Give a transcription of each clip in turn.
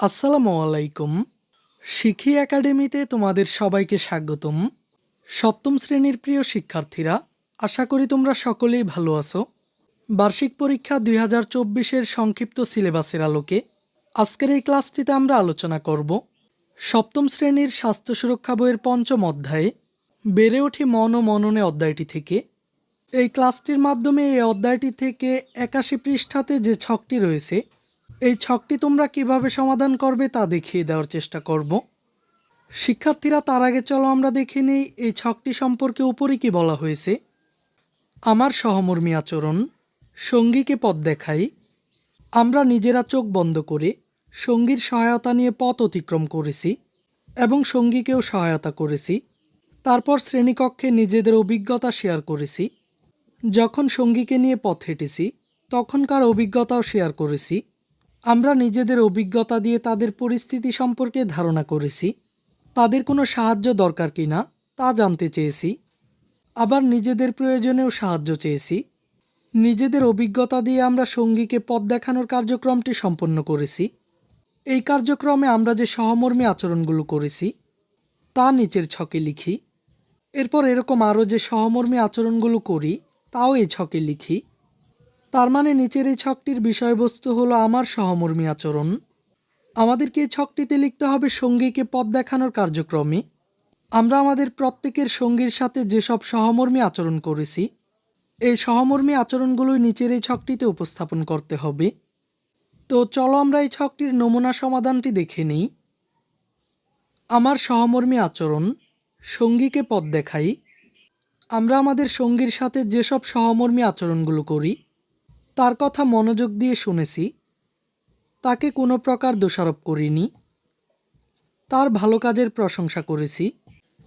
আসসালামু আলাইকুম। শিখি একাডেমিতে তোমাদের সবাইকে স্বাগতম। সপ্তম শ্রেণির প্রিয় শিক্ষার্থীরা, আশা করি তোমরা সকলেই ভালো আছো। বার্ষিক পরীক্ষা দুই হাজার চব্বিশের সংক্ষিপ্ত সিলেবাসের আলোকে আজকের এই ক্লাসটিতে আমরা আলোচনা করব সপ্তম শ্রেণির স্বাস্থ্য সুরক্ষা বইয়ের পঞ্চম অধ্যায়ে, বেড়ে ওঠে মন ও মননে অধ্যায়টি থেকে। এই ক্লাসটির মাধ্যমে এই অধ্যায়টি থেকে একাশি পৃষ্ঠাতে যে ছকটি রয়েছে এই ছকটি তোমরা কীভাবে সমাধান করবে তা দেখিয়ে দেওয়ার চেষ্টা করব। শিক্ষার্থীরা, তার আগে চলো আমরা দেখে নেই এই ছকটি সম্পর্কে উপরে কি বলা হয়েছে। আমার সহমর্মী আচরণ, সঙ্গীকে পথ দেখাই, আমরা নিজেরা চোখ বন্ধ করে সঙ্গীর সহায়তা নিয়ে পথ অতিক্রম করেছি এবং সঙ্গীকেও সহায়তা করেছি। তারপর শ্রেণীকক্ষে নিজেদের অভিজ্ঞতা শেয়ার করেছি। যখন সঙ্গীকে নিয়ে পথ হেঁটেছি, তখনকার অভিজ্ঞতাও শেয়ার করেছি। আমরা নিজেদের অভিজ্ঞতা দিয়ে তাদের পরিস্থিতি সম্পর্কে ধারণা করেছি। তাদের কোনো সাহায্য দরকার কিনা তা জানতে চেয়েছি। আবার নিজেদের প্রয়োজনেও সাহায্য চেয়েছি। নিজেদের অভিজ্ঞতা দিয়ে আমরা সঙ্গীকে পথ দেখানোর কার্যক্রমটি সম্পন্ন করেছি। এই কার্যক্রমে আমরা যে সহমর্মী আচরণগুলো করেছি, তা নিচের ছকে লিখি। এরপর এরকম আরও যে সহমর্মী আচরণগুলো করি, তাও এই ছকে লিখি। তার মানে নিচের এই ছকটির বিষয়বস্তু হলো আমার সহমর্মী আচরণ। আমাদেরকে এই ছকটিতে লিখতে হবে সঙ্গীকে পথ দেখানোর কার্যক্রমে আমরা আমাদের প্রত্যেকের সঙ্গীর সাথে যেসব সহমর্মী আচরণ করেছি, এই সহমর্মী আচরণগুলোই নিচের এই ছকটিতে উপস্থাপন করতে হবে। তো চলো আমরা এই ছকটির নমুনা সমাধানটি দেখে নিই। আমার সহমর্মী আচরণ, সঙ্গীকে পথ দেখাই। আমরা আমাদের সঙ্গীর সাথে যেসব সহমর্মী আচরণগুলো করি তার কথা মনোযোগ দিয়ে শুনেছি। তাকে কোনো প্রকার দোষারোপ করিনি। তার ভালো কাজের প্রশংসা করেছি।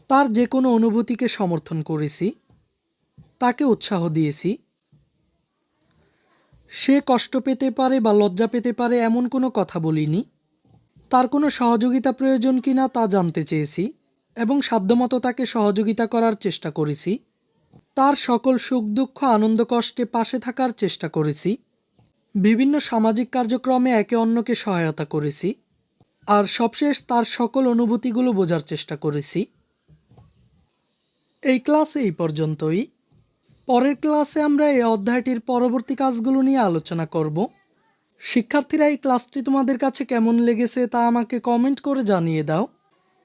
তার যে কোনো অনুভূতিকে সমর্থন করেছি। তাকে উৎসাহ দিয়েছি। সে কষ্ট পেতে পারে বা লজ্জা পেতে পারে এমন কোনো কথা বলিনি। তার কোনো সহযোগিতা প্রয়োজন কিনা তা জানতে চেয়েছি এবং সাধ্যমতো তাকে সহযোগিতা করার চেষ্টা করেছি। তার সকল সুখ, দুঃখ, আনন্দ, কষ্টে পাশে থাকার চেষ্টা করেছি। বিভিন্ন সামাজিক কার্যক্রমে একে অন্যকে সহায়তা করেছি। আর সবশেষ তার সকল অনুভূতিগুলো বোঝার চেষ্টা করেছি। এই ক্লাসে এই পর্যন্তই। পরের ক্লাসে আমরা এই অধ্যায়টির পরবর্তী কাজগুলো নিয়ে আলোচনা করব। শিক্ষার্থীরা, এই ক্লাসটি তোমাদের কাছে কেমন লেগেছে তা আমাকে কমেন্ট করে জানিয়ে দাও।